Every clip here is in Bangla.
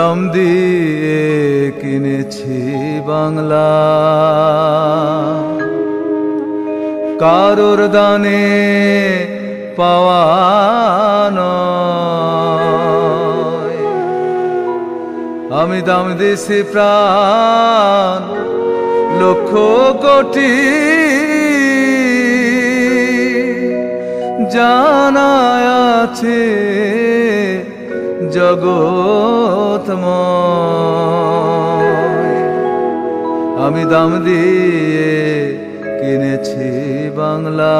দাম দিয়ে কিনেছি বাংলা কারোর দানে পাওয়া নয়। আমি দাম দিছি প্রাণ লক্ষ কোটি জানা আছে জগৎময় আমি দাম দিয়ে কিনেছি বাংলা।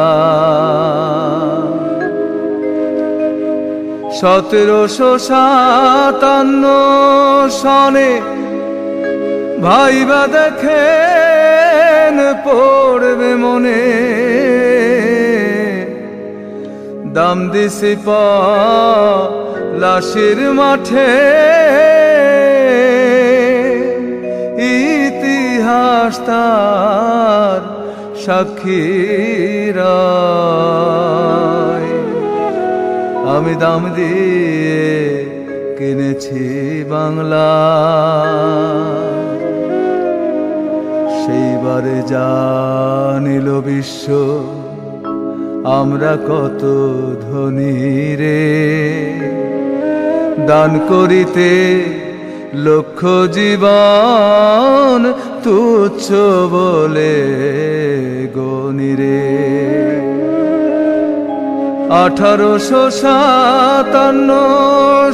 সতেরোশো সাতান্ন সনে ভাইবা দেখেন পড়বে মনে। দাম দিছি লাশের মাঠে ইতিহাস তার সাক্ষীরা। আমি দাম দিয়ে কিনেছি বাংলা। সেইবারে জানিল বিশ্ব, আমরা কত ধনী রে। দান করিতে লক্ষ জীবন তুচ্ছ বলে গনিরে আঠারোশো সাতান্ন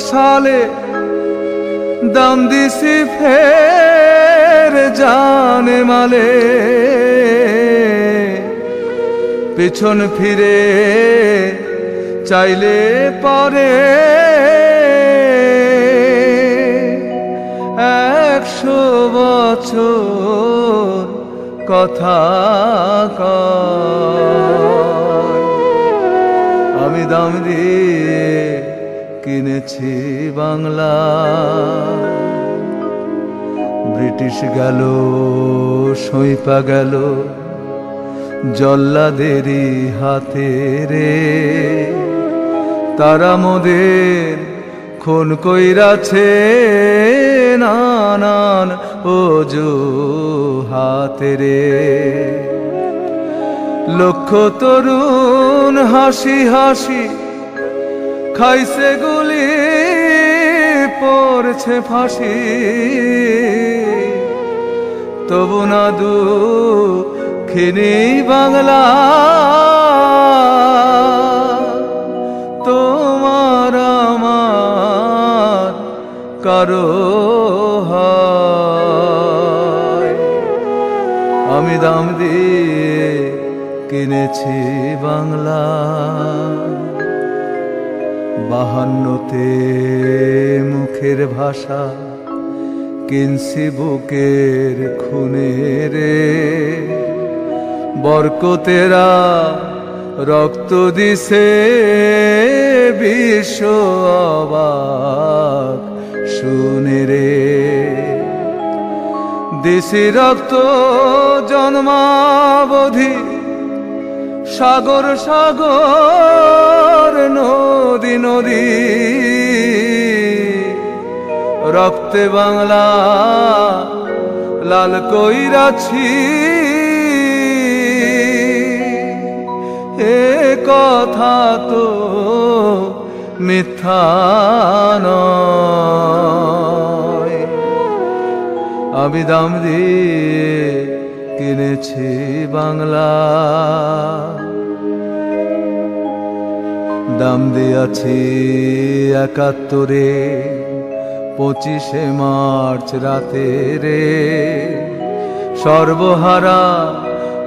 সালে দাম দিছি ফের জানে মালে। পেছন ফিরে চাইলে পারে একশো বছর কথা কয়। আমি দাম দিয়ে কিনেছি বাংলা। ব্রিটিশ গেল, সইপা গেল, জল্লাদেরই হাতে রে। তারা মোদের খুন কইরাছে নানান ওজো হাতে রে। লক্ষ তরুণ হাসি হাসি খাইছে গুলি, পড়ছে ফাঁসি। তবু না দু খিনি বাংলা, তোমার আমার কারও দাম দিয়ে কিনেছি বাংলা। বাহান্নতে মুখের ভাষা কিনছি বুকের খুনে রে। বরকতেরা রক্ত দিছে বিশ্ব শুনে রে দেশি রক্ত জন্মাবধি, সাগর সাগর, নদী নদী। রক্তে বাংলা, লাল কইরাছি। এ কথা তো মিথ্যা আমি দাম দিয়ে কিনেছি বাংলা। দাম দিয়াছি একাত্তরে, পঁচিশে মার্চ রাতে রে। সর্বহারা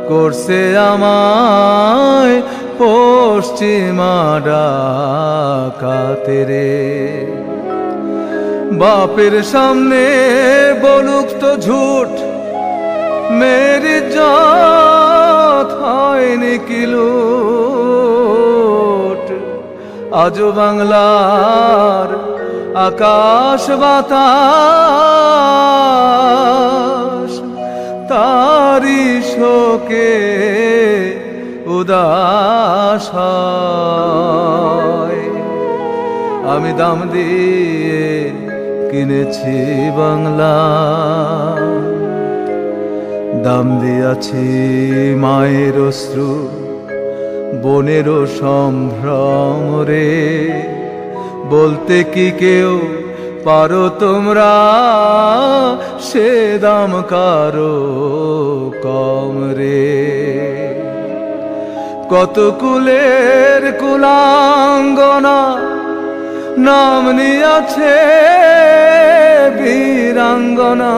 করছে আমায় পশ্চিমা ডাকাতে রে। বাপের সামনে বলুক তো ঝুট, মেরি জাত হয়নি আজও বাংলার আকাশ বাতাস তারি শোকে উদাস আমি দাম দিয়ে কিনেছি বাংলা। দাম দিয়াছি মায়ের অশ্রু, বনেরও সম্ভ্রম রে। বলতে কি কেউ পারো তোমরা? সে দাম কারও কম রে। কত কুলের কুলাঙ্গনা নাম নিয়াছে বীরাঙ্গনা।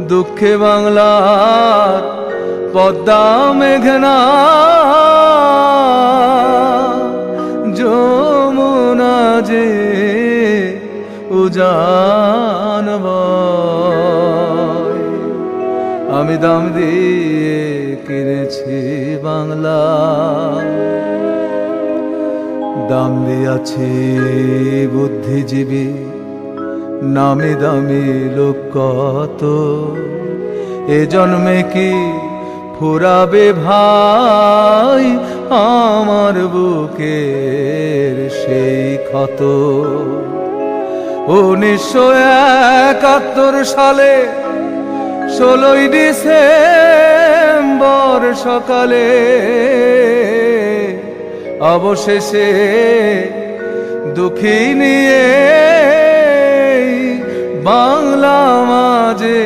দুঃখে বাংলার পদ্মা মেঘনা। যমুনা যে উজান বয়। আমি দাম দিয়ে কিনেছি বাংলা। দাম দিয়াছি বুদ্ধিজীবী, নামি দামি লোক কত? এ জন্মে কি ফুরাবে ভাই আমার বুকের সেই ক্ষত? উনিশশো একাত্তর সালে ষোলোই ডিসেম্বর সকালে অবশেষে দুঃখী নিয়ে বাংলা মাঝে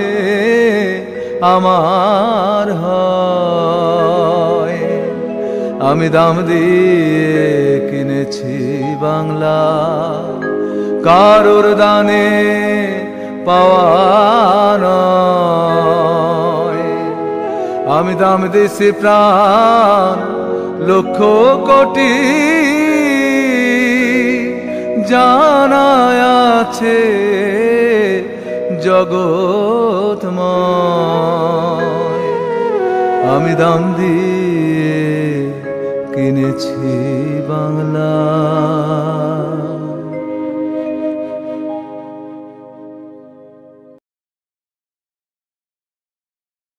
আমার হয়। আমি দাম দিয়ে কিনেছি বাংলা, কারোর দানে পাওয়া আমি দাম দিছি প্রাণ লক্ষ কোটি জানায় আছে জগৎময়। আমি দাম দিয়ে কিনেছি বাংলা।